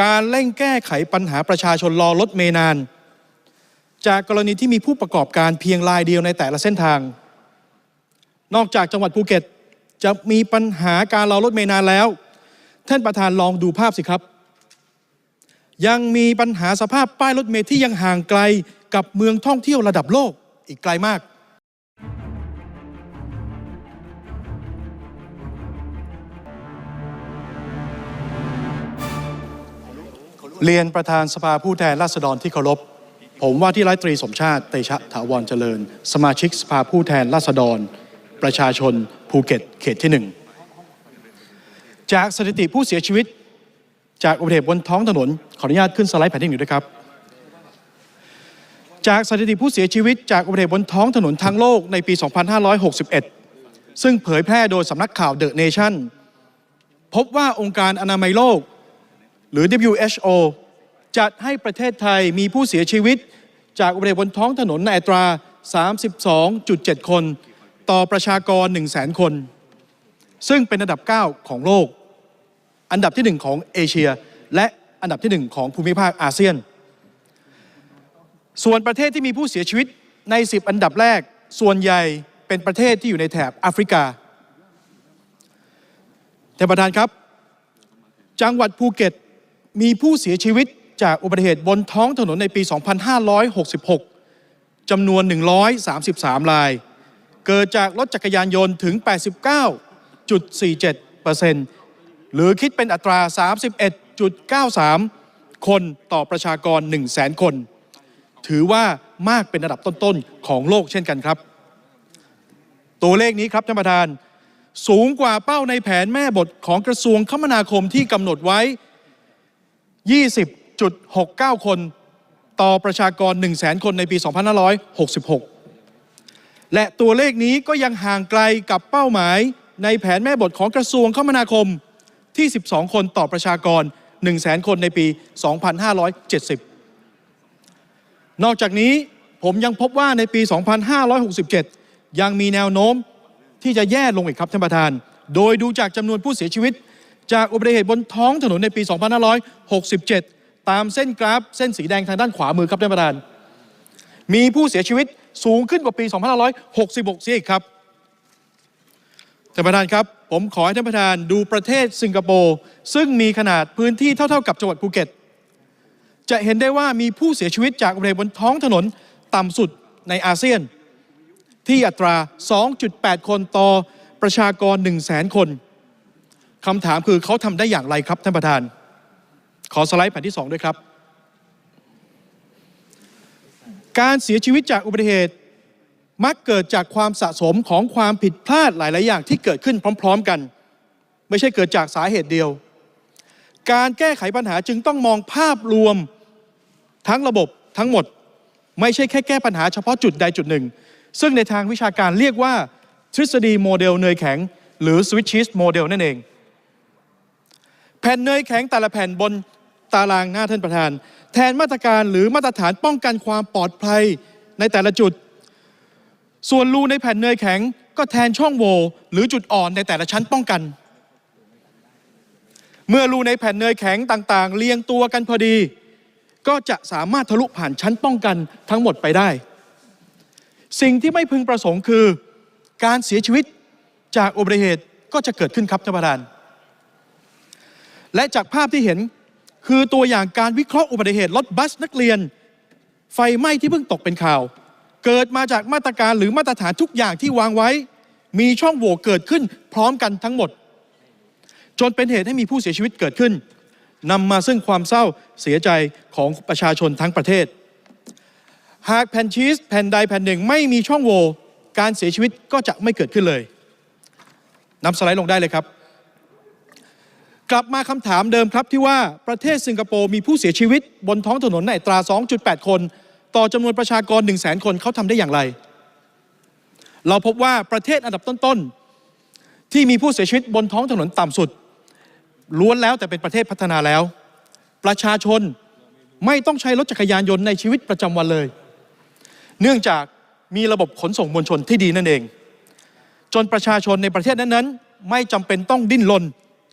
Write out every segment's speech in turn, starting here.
การเร่งแก้ไขปัญหาประชาชนรอรถเมนาน จากกรณีที่มีผู้ประกอบการเพียงรายเดียวในแต่ละเส้นทาง นอกจากจังหวัดภูเก็ตจะมีปัญหาการรอรถเมนานแล้ว ท่านประธานลองดูภาพสิครับ ยังมีปัญหาสภาพป้ายรถเมล์ที่ยังห่างไกลกับเมืองท่องเที่ยวระดับโลกอีกไกลมาก เรียนประธานสภาผู้แทนราษฎรที่เคารพ ผมว่าที่ร้อยตรีสมชาติเตชะถาวรเจริญ สมาชิกสภาผู้แทนราษฎร ประชาชนภูเก็ตเขตที่หนึ่งจากสถิติผู้เสียชีวิต จากอุบัติเหตุบนท้องถนนขออนุญาตขึ้นสไลด์แผ่นที่หนึ่งด้วยครับ จากสถิติผู้เสียชีวิต จากอุบัติเหตุบนท้องถนนทางโลกในปี 2561 ซึ่งเผยแพร่โดยสำนักข่าวเดอะเนชั่นพบว่าองค์การอนามัยโลก หรือ WHO จัดให้ประเทศไทยมีผู้เสียชีวิต จากอุบัติเหตุบนท้องถนนในอัตรา 32.7 คน ต่อประชากร 100,000 คน ซึ่งเป็นอันดับ 9 ของโลก อันดับที่ 1 ของเอเชีย และอันดับที่ 1 ของภูมิภาคอาเซียน ส่วนประเทศที่มีผู้เสียชีวิตใน 10 อันดับแรก ส่วนใหญ่เป็นประเทศที่อยู่ในแถบแอฟริกาท่านประธานครับ จังหวัดภูเก็ต มีผู้เสียชีวิตจากอุบัติเหตุบนท้องถนนในปี 2566 จำนวน 133 ราย เกิดจากรถจักรยานยนต์ถึง 89.47%หรือคิดเป็นอัตรา 31.93 คนต่อประชากร 100,000 คน ถือว่ามากเป็นระดับต้นๆ ของโลกเช่นกันครับ ตัวเลขนี้ครับท่านประธาน สูงกว่าเป้าในแผนแม่บทของกระทรวงคมนาคมที่กำหนดไว้ 20.69 คนต่อประชากร 100,000 คนในปี 2566 และตัวเลขนี้ก็ยังห่างไกลกับเป้าหมายในแผนแม่บทของกระทรวงคมนาคมที่ 12 คนต่อประชากร 100,000 คนในปี 2570 นอกจากนี้ผมยังพบว่าในปี 2567 ยังมีแนวโน้มที่จะแย่ลงอีกครับท่านประธาน โดยดูจากจำนวนผู้เสียชีวิต จากอุบัติเหตุบนท้องถนนในปี 2567 ตามเส้นกราฟเส้นสีแดงทางด้านขวามือครับท่านประธาน มีผู้เสียชีวิตสูงขึ้นกว่าปี 2566เสียอีกครับท่านประธานครับ ผมขอให้ท่านประธานดูประเทศสิงคโปร์ซึ่งมีขนาดพื้นที่เท่า ๆ กับจังหวัดภูเก็ต จะเห็นได้ว่ามีผู้เสียชีวิตจากอุบัติเหตุบนท้องถนนต่ำสุดในอาเซียน ที่อัตรา 2.8 คนต่อประชากร 1 0 0 0 0แสนคน คำถามคือเขาทำได้อย่างไรครับท่านประธาน ขอสไลด์แผ่นที่ 2 ด้วยครับ การเสียชีวิตจากอุบัติเหตุ มักเกิดจากความสะสมของความผิดพลาดหลาย ๆ อย่างที่เกิดขึ้นพร้อม ๆ กัน ไม่ใช่เกิดจากสาเหตุเดียว การแก้ไขปัญหาจึงต้องมองภาพรวมทั้งระบบทั้งหมด ไม่ใช่แค่แก้ปัญหาเฉพาะจุดใดจุดหนึ่ง ซึ่งในทางวิชาการเรียกว่าทฤษฎีโมเดลเนยแข็ง หรือ Switch Cheese Model นั่นเอง แผ่นเนยแข็งแต่ละแผ่นบนตารางหน้าท่านประธาน แทนมาตรการหรือมาตรฐานป้องกันความปลอดภัยในแต่ละจุด ส่วนรูในแผ่นเนยแข็ง ก็แทนช่องโหว่หรือจุดอ่อนในแต่ละชั้นป้องกัน เมื่อรูในแผ่นเนยแข็งต่างๆ เรียงตัวกันพอดี ก็จะสามารถทะลุผ่านชั้นป้องกันทั้งหมดไปได้ สิ่งที่ไม่พึงประสงค์คือ การเสียชีวิตจากอุบัติเหตุก็จะเกิดขึ้นครับท่านประธาน และจากภาพที่เห็นคือตัวอย่างการวิเคราะห์อุบัติเหตุรถบัสนักเรียน ไฟไหม้ที่เพิ่งตกเป็นข่าว เกิดมาจากมาตรการหรือมาตรฐานทุกอย่างที่วางไว้ มีช่องโหว่เกิดขึ้นพร้อมกันทั้งหมด จนเป็นเหตุให้มีผู้เสียชีวิตเกิดขึ้นนำมาซึ่งความเศร้าเสียใจของประชาชนทั้งประเทศ หากแผ่นชีสแผ่นใดแผ่นหนึ่งไม่มีช่องโหว่การเสียชีวิตก็จะไม่เกิดขึ้นเลยนำสไลด์ลงได้เลยครับ กลับมาคำถามเดิมครับที่ว่าประเทศสิงคโปร์มีผู้เสียชีวิตบนท้องถนนในอัตรา 2.8 คน ต่อจำนวนประชากร 1 0 0 0 0 0 คนเขาทำได้อย่างไร เราพบว่าประเทศอันดับต้นๆ ที่มีผู้เสียชีวิตบนท้องถนนต่ำสุด ล้วนแล้วแต่เป็นประเทศพัฒนาแล้ว ประชาชนไม่ต้องใช้รถจักรยานยนต์ในชีวิตประจำวันเลย เนื่องจากมีระบบขนส่งมวลชนที่ดีนั่นเอง จนประชาชนในประเทศนั้นๆ ไม่จำเป็นต้องดิ้นรน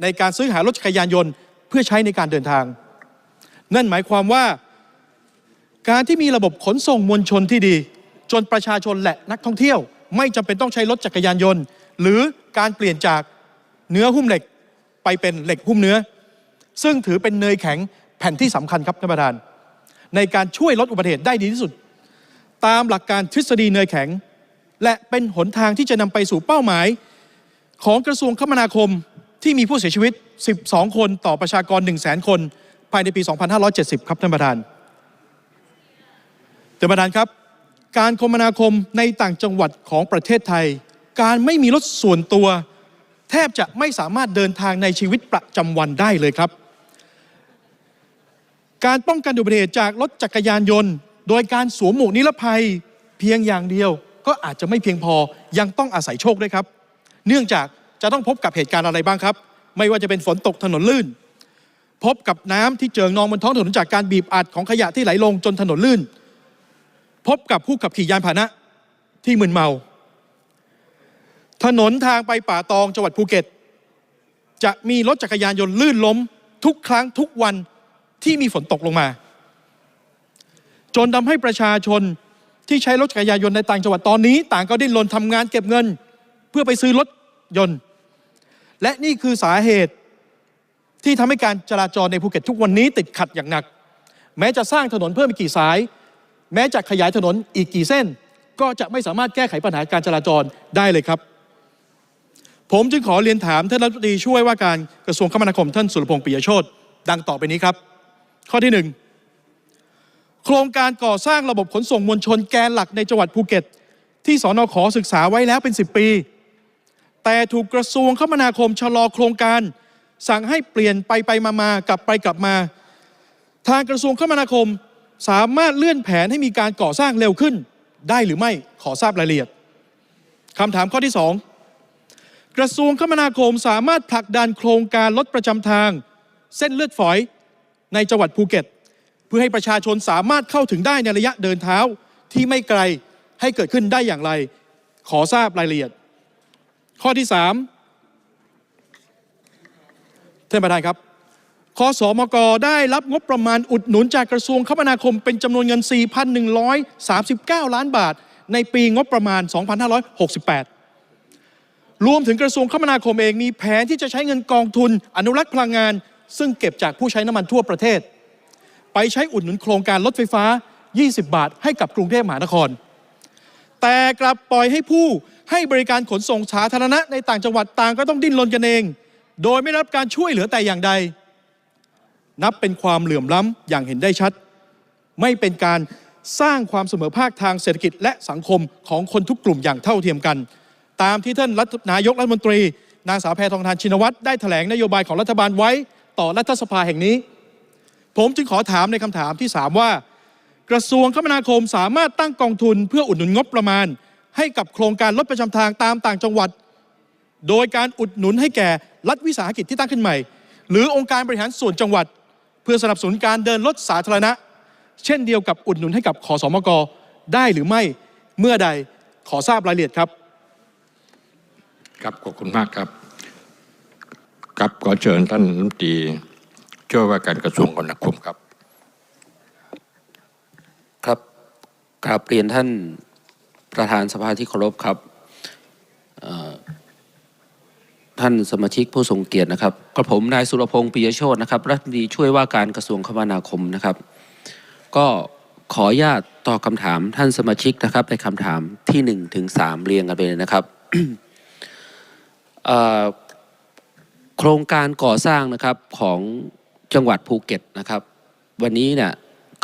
ในการซื้อหารถจักรยานยนต์ เพื่อใช้ในการเดินทาง นั่นหมายความว่า การที่มีระบบขนส่งมวลชนที่ดี จนประชาชนและนักท่องเที่ยว ไม่จำเป็นต้องใช้รถจักรยานยนต์ หรือการเปลี่ยนจากเนื้อหุ้มเหล็กไปเป็นเหล็กหุ้มเนื้อ ซึ่งถือเป็นเนยแข็งแผ่นที่สำคัญครับท่านประธาน ในการช่วยลดอุบัติเหตุได้ดีที่สุด ตามหลักการทฤษฎีเนยแข็ง และเป็นหนทางที่จะนำไปสู่เป้าหมาย ของกระทรวงคมนาคม ที่มีผู้เสียชีวิต 12 คนต่อประชากร 1 0 0 0 0 0 คน ภายในปี 2570 ครับท่านประธานท่านประธานครับ การคมนาคมในต่างจังหวัดของประเทศไทย การไม่มีรถส่วนตัว แทบจะไม่สามารถเดินทางในชีวิตประจำวันได้เลยครับ การป้องกันอุบัติเหตุจากรถจักรยานยนต์ โดยการสวมหมวกนิรภัยเพียงอย่างเดียว ก็อาจจะไม่เพียงพอยังต้องอาศัยโชคด้วยครับ เนื่องจาก จะต้องพบกับเหตุการณ์อะไรบ้างครับ ไม่ว่าจะเป็นฝนตกถนนลื่น พบกับน้ำที่เจิงนองบนท้องถนนจากการบีบอัดของขยะที่ไหลลงจนถนนลื่น พบกับผู้ขับขี่ยานพาหนะที่มึนเมา ถนนทางไปป่าตองจังหวัดภูเก็ต จะมีรถจักรยานยนต์ลื่นล้ม ทุกครั้งทุกวันที่มีฝนตกลงมา จนทำให้ประชาชนที่ใช้รถจักรยานยนต์ในต่างจังหวัดตอนนี้ ต่างก็ดิ้นรนทำงานเก็บเงิน เพื่อไปซื้อรถยนต์ และนี่คือสาเหตุที่ทำให้การจราจรในภูเก็ตทุกวันนี้ติดขัดอย่างหนัก แม้จะสร้างถนนเพิ่มอีกกี่สาย แม้จะขยายถนนอีกกี่เส้น ก็จะไม่สามารถแก้ไขปัญหาการจราจรได้เลยครับ ผมจึงขอเรียนถามท่านรัฐมนตรีช่วยว่าการกระทรวงคมนาคมท่านสุรพงษ์ปิยโชตดังต่อไปนี้ครับ ข้อที่หนึ่งโครงการก่อสร้างระบบขนส่งมวลชนแกนหลักในจังหวัดภูเก็ต ที่สอนอขอศึกษาไว้แล้วเป็น 10 ปี แต่ถูกกระทรวงคมนาคมชะลอโครงการ สั่งให้เปลี่ยนไปไปมามากลับไปกลับมา ทางกระทรวงคมนาคมสามารถเลื่อนแผนให้มีการก่อสร้างเร็วขึ้น ได้หรือไม่ขอทราบรายละเอียดคำถามข้อที่สองกระทรวงคมนาคมสามารถผลักดันโครงการรถประจำทาง เส้นเลือดฝอยในจังหวัดภูเก็ต เพื่อให้ประชาชนสามารถเข้าถึงได้ในระยะเดินเท้าที่ไม่ไกลให้เกิดขึ้นได้อย่างไร ขอทราบรายละเอียด ข้อที่สามท่านประธานครับคสมกได้รับงบประมาณอุดหนุนจากกระทรวงคมนาคมเป็นจำนวนเงิน 4,139 ล้านบาท ในปีงบประมาณ 2568 รวมถึงกระทรวงคมนาคมเองมีแผนที่จะใช้เงินกองทุนอนุรักษ์พลังงาน ซึ่งเก็บจากผู้ใช้น้ำมันทั่วประเทศ ไปใช้อุดหนุนโครงการรถไฟฟ้า 20 บาท ให้กับกรุงเทพมหานคร แต่กลับปล่อยให้ผู้ ให้บริการขนส่งสาธารณะในต่างจังหวัดต่างก็ต้องดิ้นรนกันเอง โดยไม่รับการช่วยเหลือแต่อย่างใด นับเป็นความเหลื่อมล้ำอย่างเห็นได้ชัด ไม่เป็นการสร้างความเสมอภาคทางเศรษฐกิจและสังคมของคนทุกกลุ่มอย่างเท่าเทียมกัน ตามที่ท่านนายกรัฐมนตรี นางสาวแพทองทานชินวัตรได้แถลงนโยบายของรัฐบาลไว้ต่อรัฐสภาแห่งนี้ ผมจึงขอถามในคำถามที่ 3 ว่า กระทรวงคมนาคมสามารถตั้งกองทุนเพื่ออุดหนุนงบประมาณ ให้กับโครงการรถประจำทางตามต่างจังหวัด โดยการอุดหนุนให้แก่รัฐวิสาหกิจที่ตั้งขึ้นใหม่ หรือองค์การบริหารส่วนจังหวัด เพื่อสนับสนุนการเดินรถสาธารณะ เช่นเดียวกับอุดหนุนให้กับขอสมกได้หรือไม่เมื่อใดขอทราบรายละเอียดครับ ครับขอบคุณมากครับ ครับขอเชิญท่านรัฐมนตรีช่วยว่าการกระทรวงคมนาคมครับ ครับกราบเรียนท่าน ประธานสภาที่เคารพครับท่านสมาชิกผู้ทรงเกียรตินะครับกระผมนายสุรพงศ์ปิยโชตนะครับรัฐมนตรีช่วยว่าการกระทรวงคมนาคมนะครับ ก็ขออนุญาตตอบคำถามท่านสมาชิกนะครับในคำถามที่หนึ่งถึงสามเรียงกันไปเลยนะครับโครงการก่อสร้างนะครับของจังหวัดภูเก็ตนะครับ วันนี้เนี่ย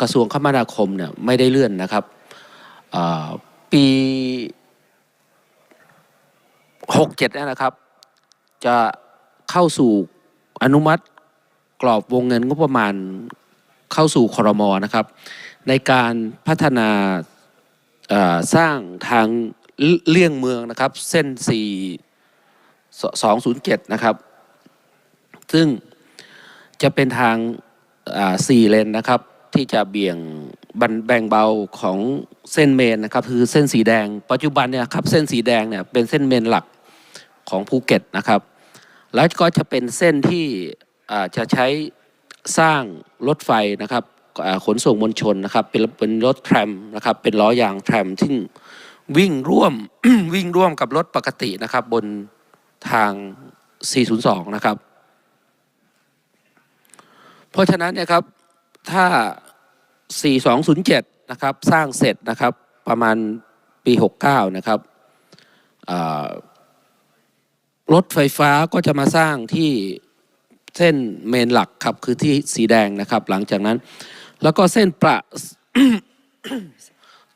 กระทรวงคมนาคมเนี่ยไม่ได้เลื่อนนะครับ ปีหกเจ็ดนะครับ จะเข้าสู่อนุมัติกรอบวงเงินงบประมาณเข้าสู่คอรมอนะครับ ในการพัฒนาสร้างทางเลี่ยงเมืองนะครับ เส้น 4 207 นะครับ ซึ่งจะเป็นทางอ่าสี่เลนนะครับ ที่จะเบี่ยงบันแบ่งเบาของ เส้นเมนนะครับคือเส้นสีแดง ปัจจุบันเนี่ยครับเส้นสีแดงเนี่ยเป็นเส้นเมนหลักของภูเก็ตนะครับ แล้วก็จะเป็นเส้นที่จะใช้สร้างรถไฟนะครับขนส่งมวลชนนะครับเป็นเป็นรถแทรมนะครับเป็นล้อยางแทรมที่วิ่งร่วมวิ่งร่วมกับรถปกตินะครับบนทาง 402 นะครับ เพราะฉะนั้นเนี่ยครับถ้า 4207 นะครับสร้างเสร็จนะครับประมาณปี 69 นะครับรถไฟฟ้าก็จะมาสร้างที่เส้นเมนหลักครับคือที่สีแดงนะครับ หลังจากนั้น แล้วก็เส้นประ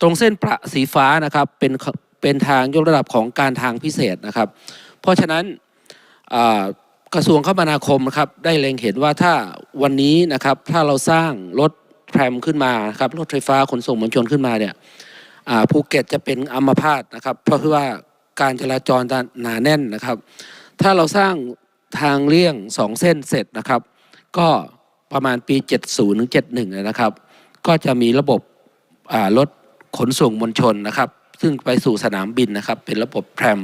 ตรงเส้นประสีฟ้านะครับเป็นเป็นทางยกระดับของการทางพิเศษนะครับ เพราะฉะนั้นกระทรวงคมนาคมนะครับได้เล็งเห็นว่าถ้าวันนี้นะครับถ้าเราสร้างรถ แทรมขึ้นมาครับรถไฟฟ้าขนส่งมวลชนขึ้นมาเนี่ยภูเก็ตจะเป็นอัมพาตนะครับ เพราะว่าการจราจรหนาแน่นนะครับ ถ้าเราสร้างทางเลี่ยงสองเส้นเสร็จนะครับ ก็ประมาณปี 70ถึง71นะครับ ก็จะมีระบบรถขนส่งมวลชนนะครับ ซึ่งไปสู่สนามบินนะครับ เป็นระบบแพรม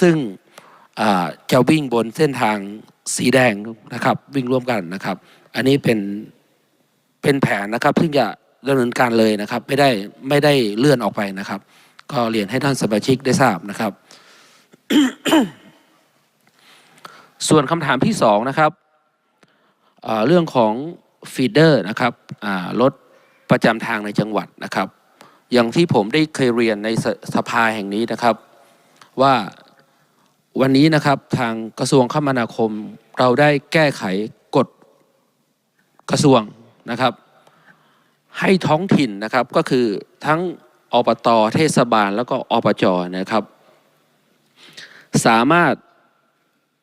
ซึ่งจะวิ่งบนเส้นทางสีแดงนะครับ วิ่งร่วมกันนะครับ อันนี้เป็น เป็นแผนนะครับ ซึ่งจะดำเนินการเลยนะครับ ไม่ได้ไม่ได้เลื่อนออกไปนะครับ ก็เรียนให้ท่านสมาชิกได้ทราบนะครับ ส่วนคำถามที่สองนะครับเรื่องของฟีเดอร์นะครับรถประจำทางในจังหวัดนะครับ อย่างที่ผมได้เคยเรียนในสสภาแห่งนี้นะครับ ว่าวันนี้นะครับทางกระทรวงคมนาคมเราได้แก้ไขกฎกระทรวง นะครับ ให้ท้องถิ่นนะครับก็คือทั้งอบตเทศบาลแล้วก็อบจนะครับ สามารถ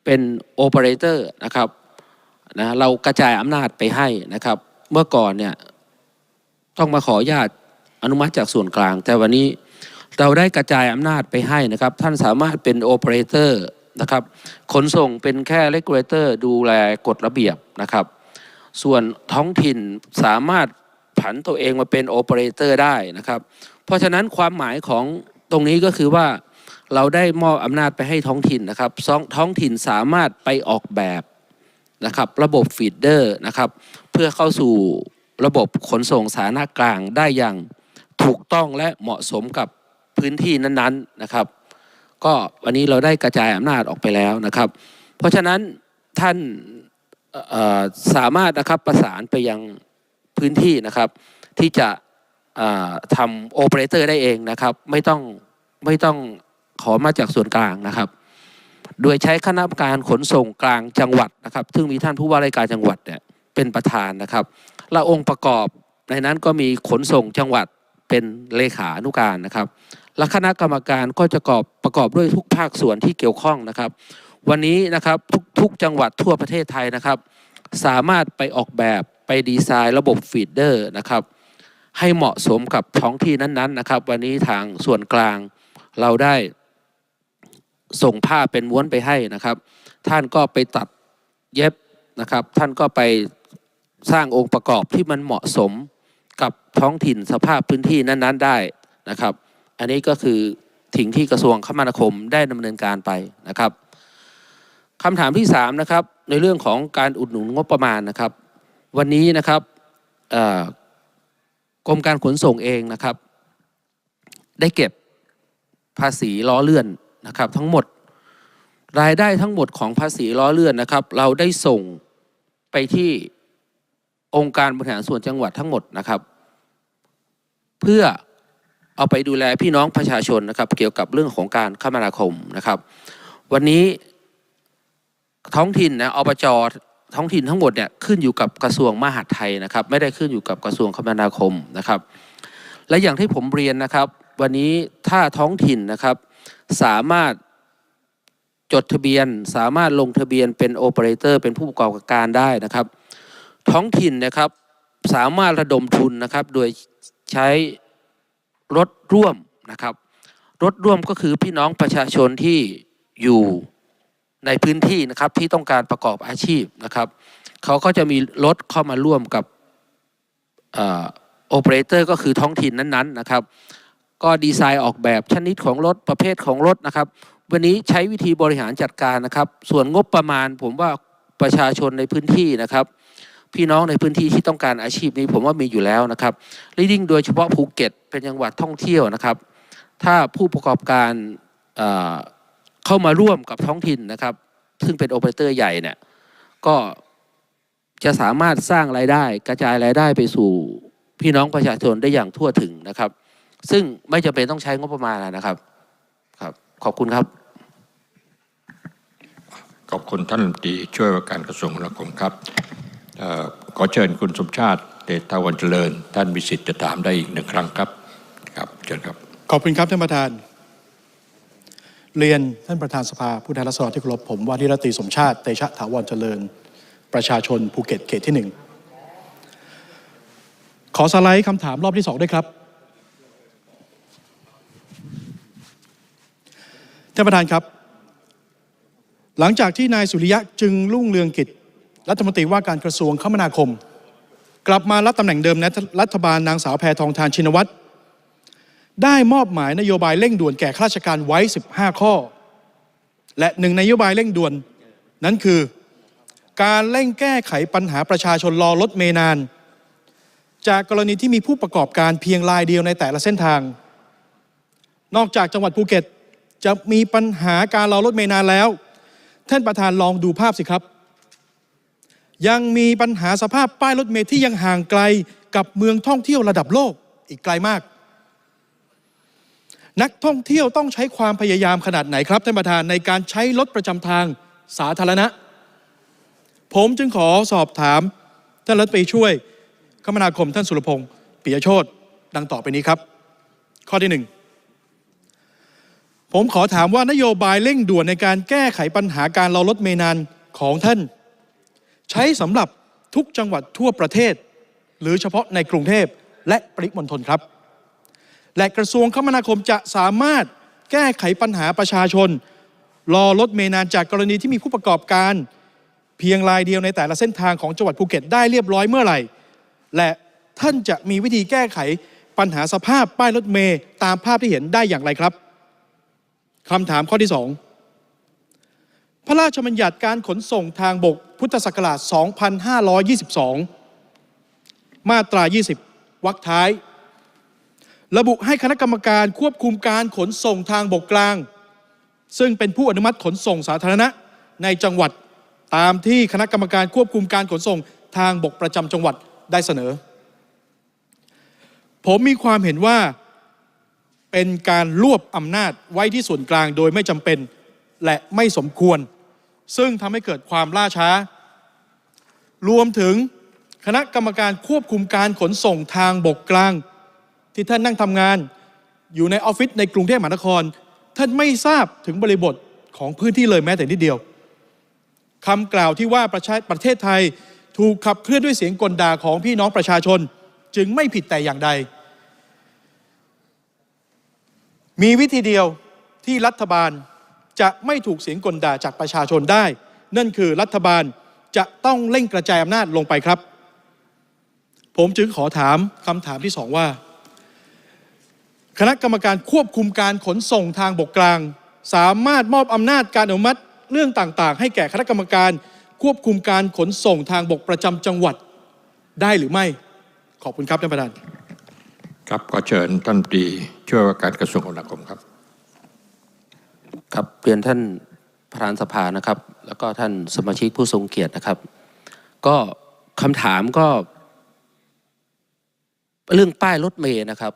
เป็นโอเปอเรเตอร์นะครับนะเรากระจายอำนาจไปให้นะครับ เมื่อก่อนเนี่ยต้องมาขออนุญาตอนุมัติจากส่วนกลาง แต่วันนี้เราได้กระจายอำนาจไปให้นะครับ ท่านสามารถเป็นโอเปอเรเตอร์นะครับขนส่งเป็นแค่เลกูเลเตอร์ดูแลกฎระเบียบนะครับ ส่วนท้องถิ่นสามารถผันตัวเองมาเป็นโอเปอเรเตอร์ได้นะครับ เพราะฉะนั้นความหมายของตรงนี้ก็คือว่าเราได้มอบอำนาจไปให้ท้องถิ่นนะครับท้องท้องถิ่นสามารถไปออกแบบนะครับระบบฟีดเดอร์นะครับเพื่อเข้าสู่ระบบขนส่งสาธารณะกลางได้อย่างถูกต้องและเหมาะสมกับพื้นที่นั้นๆนะครับ ก็วันนี้เราได้กระจายอำนาจออกไปแล้วนะครับ เพราะฉะนั้นท่าน สามารถนะครับประสานไปยังพื้นที่นะครับ ที่จะทำโอเปอเรเตอร์ได้เองนะครับ ไม่ต้องไม่ต้องขอมาจากส่วนกลางนะครับ โดยใช้คณะกรรมการขนส่งกลางจังหวัดนะครับ ซึ่งมีท่านผู้ว่าราชการจังหวัดเนี่ยเป็นประธานนะครับและองค์ประกอบในนั้นก็มีขนส่งจังหวัดเป็นเลขานุการนะครับ และคณะกรรมการก็จะประกอบประกอบด้วยทุกภาคส่วนที่เกี่ยวข้องนะครับ วันนี้นะครับทุกทุกจังหวัดทั่วประเทศไทยนะครับ สามารถไปออกแบบไปดีไซน์ระบบฟีดเดอร์นะครับ ให้เหมาะสมกับท้องที่นั้นๆนะครับ วันนี้ทางส่วนกลางเราได้ส่งผ้าเป็นม้วนไปให้นะครับ ท่านก็ไปตัดเย็บนะครับ ท่านก็ไปสร้างองค์ประกอบที่มันเหมาะสมกับท้องถิ่นสภาพพื้นที่นั้นๆได้นะครับ อันนี้ก็คือถึงที่กระทรวงคมนาคมได้ดำเนินการไปนะครับ คำถามที่สามนะครับในเรื่องของการอุดหนุนงบประมาณนะครับ วันนี้นะครับกรมการขนส่งเองนะครับ ได้เก็บภาษีล้อเลื่อนนะครับทั้งหมดรายได้ทั้งหมดของภาษีล้อเลื่อนนะครับ เราได้ส่งไปที่องค์การบริหารส่วนจังหวัดทั้งหมดนะครับ เพื่อเอาไปดูแลพี่น้องประชาชนนะครับ เกี่ยวกับเรื่องของการคมนาคมนะครับ วันนี้ ท้องถิ่นนะอบจท้องถิ่นทั้งหมดเนี่ยขึ้นอยู่กับกระทรวงมหาดไทยนะครับ ไม่ได้ขึ้นอยู่กับกระทรวงคมนาคมนะครับ และอย่างที่ผมเรียนนะครับ วันนี้ถ้าท้องถิ่นนะครับสามารถจดทะเบียนสามารถลงทะเบียนเป็นโอเปอเรเตอร์เป็นผู้ประกอบการได้นะครับ ท้องถิ่นนะครับสามารถระดมทุนนะครับ โดยใช้รถร่วมนะครับรถร่วมก็คือพี่น้องประชาชนที่อยู่ ในพื้นที่นะครับที่ต้องการประกอบอาชีพนะครับเขาก็จะมีรถเข้ามาร่วมกับโอเปอเรเตอร์ก็คือท้องถิ่นนั้นๆนะครับ ก็ดีไซน์ออกแบบชนิดของรถประเภทของรถนะครับ วันนี้ใช้วิธีบริหารจัดการนะครับ ส่วนงบประมาณผมว่าประชาชนในพื้นที่นะครับ พี่น้องในพื้นที่ที่ต้องการอาชีพนี้ผมว่ามีอยู่แล้วนะครับและยิ่งโดยเฉพาะภูเก็ตเป็นจังหวัดท่องเที่ยวนะครับ ถ้าผู้ประกอบการ เอ่อเข้ามาร่วมกับท้องถิ่นนะครับ ซึ่งเป็นโอเปอเรเตอร์ใหญ่เนี่ยก็จะสามารถสร้างรายได้กระจายรายได้ไปสู่พี่น้องประชาชนได้อย่างทั่วถึงนะครับ ซึ่งไม่จำเป็นต้องใช้งบประมาณนะครับครับ ขอบคุณครับ ขอบคุณท่านรัฐมนตรีช่วยว่าการกระทรวงคมนาคมครับเอ่อขอเชิญคุณสมชาติเดชทวันเจริญ ท่านมีสิทธิ์จะถามได้อีกหนึ่งครั้งครับครับเชิญครับ ขอบคุณครับท่านประธาน เรียนท่านประธานสภาผู้แทนราษฎรที่เคารพผมว่าที่รัตรีสมชาติเตชะถาวรเจริญ ประชาชนภูเก็ตเขตที่หนึ่งขอสไลด์คำถามรอบที่สองด้วยครับท่านประธานครับ หลังจากที่นายสุริยะจึงรุ่งเรืองกิจรัฐมนตรีว่าการกระทรวงคมนาคม กลับมารับตำแหน่งเดิมในรัฐบาลนางสาวแพทองทานชินวัตร ได้มอบหมายนโยบายเร่งด่วนแก่ข้าราชการไว้ 15 ข้อ และหนึ่งนโยบายเร่งด่วนนั้นคือ การเร่งแก้ไขปัญหาประชาชนรอรถเมนาน จากกรณีที่มีผู้ประกอบการเพียงรายเดียวในแต่ละเส้นทาง นอกจากจังหวัดภูเก็ตจะมีปัญหาการรอรถเมนานแล้ว ท่านประธานลองดูภาพสิครับ ยังมีปัญหาสภาพป้ายรถเมล์ที่ยังห่างไกลกับเมืองท่องเที่ยวระดับโลกอีกไกลมาก นักท่องเที่ยวต้องใช้ความพยายามขนาดไหนครับท่านประธานในการใช้รถประจำทางสาธารณะ ผมจึงขอสอบถามท่านรัฐมนตรีช่วยคมนาคมท่านสุรพงศ์ปิยโชตดังต่อไปนี้ครับ ข้อที่หนึ่งผมขอถามว่านโยบายเร่งด่วนในการแก้ไขปัญหาการรอรถเมนานของท่าน ใช้สำหรับทุกจังหวัดทั่วประเทศ หรือเฉพาะในกรุงเทพและปริมณฑลครับ และกระทรวงคมนาคมจะสามารถแก้ไขปัญหาประชาชน รอรถเมนานจากกรณีที่มีผู้ประกอบการ เพียงรายเดียวในแต่ละเส้นทางของจังหวัดภูเก็ตได้เรียบร้อยเมื่อไหร่ และท่านจะมีวิธีแก้ไขปัญหาสภาพป้ายรถเมล์ตามภาพที่เห็นได้อย่างไรครับคำถามข้อที่สองพระราชบัญญัติการขนส่งทางบกพุทธศักราช 2522 มาตรา 20 วรรคท้าย ระบุให้คณะกรรมการควบคุมการขนส่งทางบกกลาง ซึ่งเป็นผู้อนุมัติขนส่งสาธารณะในจังหวัดตามที่คณะกรรมการควบคุมการขนส่งทางบกประจำจังหวัดได้เสนอ ผมมีความเห็นว่าเป็นการรวบอำนาจไว้ที่ส่วนกลางโดยไม่จำเป็นและไม่สมควร ซึ่งทำให้เกิดความล่าช้า รวมถึงคณะกรรมการควบคุมการขนส่งทางบกกลาง ที่ท่านนั่งทำงานอยู่ในออฟฟิศในกรุงเทพมหานคร ท่านไม่ทราบถึงบริบทของพื้นที่เลยแม้แต่นิดเดียวคำกล่าวที่ว่าประชาประเทศไทยถูกขับเคลื่อนด้วยเสียงกลด่าของพี่น้องประชาชน จึงไม่ผิดแต่อย่างใด มีวิธีเดียวที่รัฐบาลจะไม่ถูกเสียงกลด่าจากประชาชนได้ นั่นคือรัฐบาลจะต้องเร่งกระจายอำนาจลงไปครับ ผมจึงขอถามคำถามที่สองว่า คณะกรรมการควบคุมการขนส่งทางบกกลาง สามารถมอบอำนาจการอนุมัติเรื่องต่างๆ ให้แก่คณะกรรมการควบคุมการขนส่งทางบกประจำจังหวัดได้หรือไม่ ขอบคุณครับท่านประธาน ครับขอเชิญท่านรัฐมนตรีช่วยว่าการกระทรวงคมนาคมครับ ครับเรียนท่านประธานสภานะครับ แล้วก็ท่านสมาชิกผู้ทรงเกียรตินะครับ ก็คำถามก็ เรื่องป้ายรถเมย์นะครับ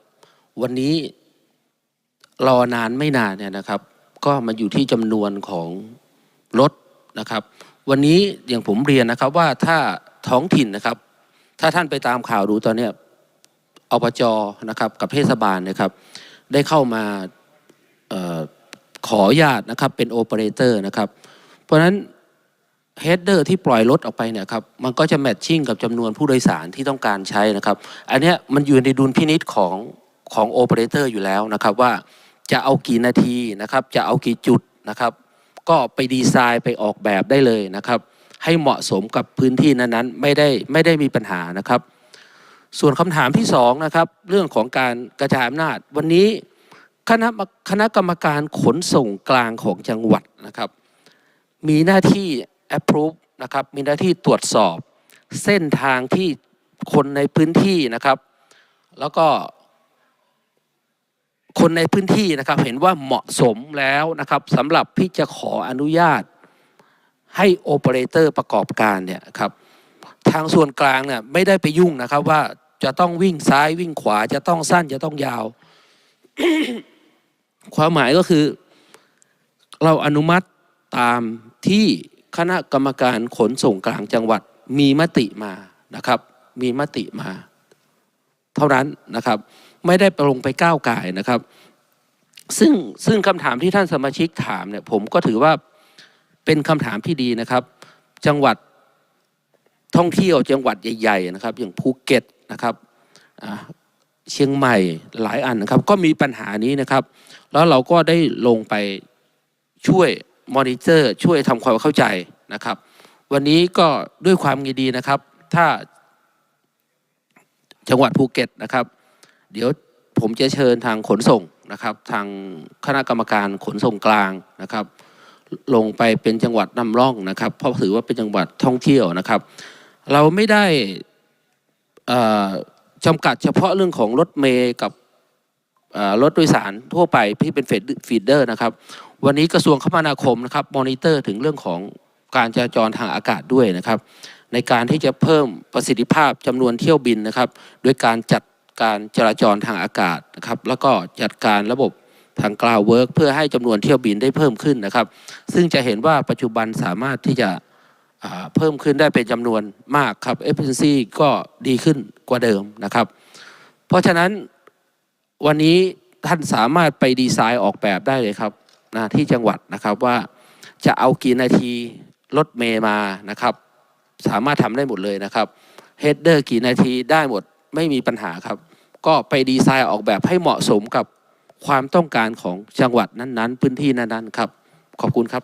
วันนี้รอนานไม่นานเนี่ยนะครับ ก็มาอยู่ที่จำนวนของรถนะครับ วันนี้อย่างผมเรียนนะครับว่าถ้าท้องถิ่นนะครับ ถ้าท่านไปตามข่าวดูตอนนี้อบจนะครับกับเทศบาลนะครับ ได้เข้ามาออขออนุญาตนะครับเป็นโอเปอเรเตอร์นะครับ เพราะฉะนั้นเฮดเดอร์ที่ปล่อยรถออกไปเนี่ยครับมันก็จะแมทชิ่งกับจำนวนผู้โดยสารที่ต้องการใช้นะครับ อันนี้มันอยู่ในดุลพินิษของ ของโอเปอเรเตอร์อยู่แล้วนะครับว่าจะเอากี่นาทีนะครับจะเอากี่จุดนะครับก็ไปดีไซน์ไปออกแบบได้เลยนะครับ ให้เหมาะสมกับพื้นที่นั้นๆไม่ได้ไม่ได้มีปัญหานะครับ ส่วนคำถามที่สองนะครับเรื่องของการกระจายอำนาจ วันนี้คณะคณะกรรมการขนส่งกลางของจังหวัดนะครับ มีหน้าที่ approve นะครับมีหน้าที่ตรวจสอบ เส้นทางที่คนในพื้นที่นะครับ แล้วก็ คนในพื้นที่นะครับเห็นว่าเหมาะสมแล้วนะครับสำหรับที่จะขออนุญาตให้โอเปอเรเตอร์ประกอบการเนี่ยครับทางส่วนกลางเนี่ยไม่ได้ไปยุ่งนะครับว่าจะต้องวิ่งซ้ายวิ่งขวาจะต้องสั้นจะต้องยาว ความหมายก็คือ เราอนุมัติตามที่คณะกรรมการขนส่งกลางจังหวัดมีมติมานะครับ มีมติมา เท่านั้นนะครับ ไม่ได้ปลงไปก้าวไก่นะครับ ซึ่งซึ่งคำถามที่ท่านสมาชิกถามเนี่ยผมก็ถือว่าเป็นคำถามที่ดีนะครับ จังหวัดท่องเที่ยวจังหวัดใหญ่ๆนะครับ อย่างภูเก็ตนะครับเชียงใหม่หลายอันนะครับ ก็มีปัญหานี้นะครับ แล้วเราก็ได้ลงไปช่วยมอนิเตอร์ ช่วยทำความเข้าใจนะครับ วันนี้ก็ด้วยความยินดีนะครับ ถ้าจังหวัดภูเก็ตนะครับ เดี๋ยวผมจะเชิญทางขนส่งนะครับ ทางคณะกรรมการขนส่งกลางนะครับ ลงไปเป็นจังหวัดนำร่องนะครับ เพราะถือว่าเป็นจังหวัดท่องเที่ยวนะครับ เราไม่ได้จำกัดเฉพาะเรื่องของรถเมย์กับรถโดยสารทั่วไปที่เป็นเฟีดเดอร์นะครับ วันนี้กระทรวงคมนาคมนะครับมอนิเตอร์ถึงเรื่องของการจราจรทางอากาศด้วยนะครับ ในการที่จะเพิ่มประสิทธิภาพจำนวนเที่ยวบินนะครับ โดยการจัด การจราจรทางอากาศนะครับ แล้วก็จัดการระบบทางกล่าวเวิร์กเพื่อให้จำนวนเที่ยวบินได้เพิ่มขึ้นนะครับ ซึ่งจะเห็นว่าปัจจุบันสามารถที่จะเพิ่มขึ้นได้เป็นจำนวนมากครับ efficiency ก็ดีขึ้นกว่าเดิมนะครับ เพราะฉะนั้นวันนี้ท่านสามารถไปดีไซน์ออกแบบได้เลยครับนะที่จังหวัดนะครับว่าจะเอากี่นาทีรถเมย์มานะครับ สามารถทำได้หมดเลยนะครับเฮดเดอร์กี่นาทีได้หมดไม่มีปัญหาครับ ก็ไปดีไซน์ออกแบบให้เหมาะสมกับความต้องการของจังหวัดนั้นๆ พื้นที่นั้นๆครับ ขอบคุณครับ